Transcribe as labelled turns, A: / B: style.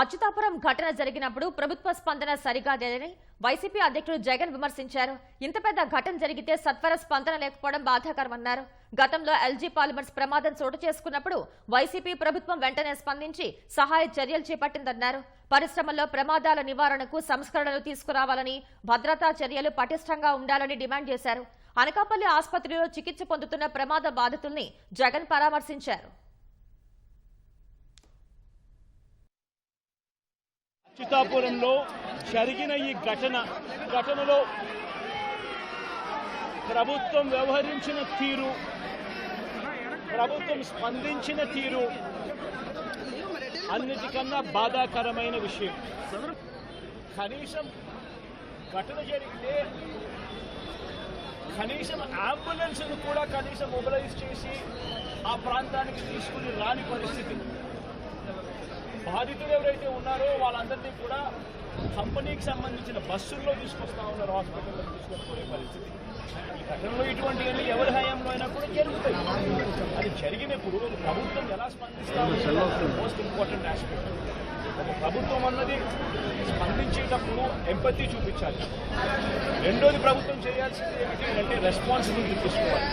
A: అచ్యుతాపురం ఘటన జరిగినప్పుడు ప్రభుత్వ స్పందన సరిగా లేదని వైసీపీ అధ్యక్షుడు జగన్ విమర్శించారు. ఇంత పెద్ద ఘటన జరిగితే సత్వర స్పందన లేకపోవడం బాధాకరమన్నారు. గతంలో ఎల్జీ పాలిమర్స్ ప్రమాదం చోటు చేసుకున్నప్పుడు వైసీపీ ప్రభుత్వం వెంటనే స్పందించి సహాయ చర్యలు చేపట్టిందన్నారు. పరిశ్రమల్లో ప్రమాదాల నివారణకు సంస్కరణలు తీసుకురావాలని భద్రతా చర్యలు పటిష్టంగా ఉండాలని డిమాండ్ చేశారు. అనకాపల్లి ఆసుపత్రిలో చికిత్స పొందుతున్న ప్రమాద బాధితుల్ని జగన్ పరామర్శించారు.
B: చిత్తాపురంలో జరిగిన ఈ ఘటన ఘటనలో ప్రభుత్వం వ్యవహరించిన తీరు ప్రభుత్వం స్పందించిన తీరు అన్నిటికన్నా బాధాకరమైన విషయం. కనీసం ఘటన జరిగితే కనీసం అంబులెన్స్ను కూడా కనీసం మొబిలైజ్ చేసి ఆ ప్రాంతానికి తీసుకుని రాని పరిస్థితి. బాధితులు ఎవరైతే ఉన్నారో వాళ్ళందరినీ కూడా కంపెనీకి సంబంధించిన బస్సుల్లో తీసుకొస్తా ఉన్నారు హాస్పిటల్లో తీసుకొని పరిస్థితి. ఈ ఘటనలో ఇటువంటివన్నీ ఎవరి హయాంలో అయినా కూడా జరుగుతాయి. అది జరిగినప్పుడు ప్రభుత్వం ఎలా స్పందిస్తా మోస్ట్ ఇంపార్టెంట్ ఆస్పెక్ట్ ఒక ప్రభుత్వం అన్నది స్పందించేటప్పుడు ఎంపతి చూపించాలి. రెండోది ప్రభుత్వం చేయాల్సింది ఏమిటి అంటే రెస్పాన్సిబిలిటీ తీసుకోవాలి.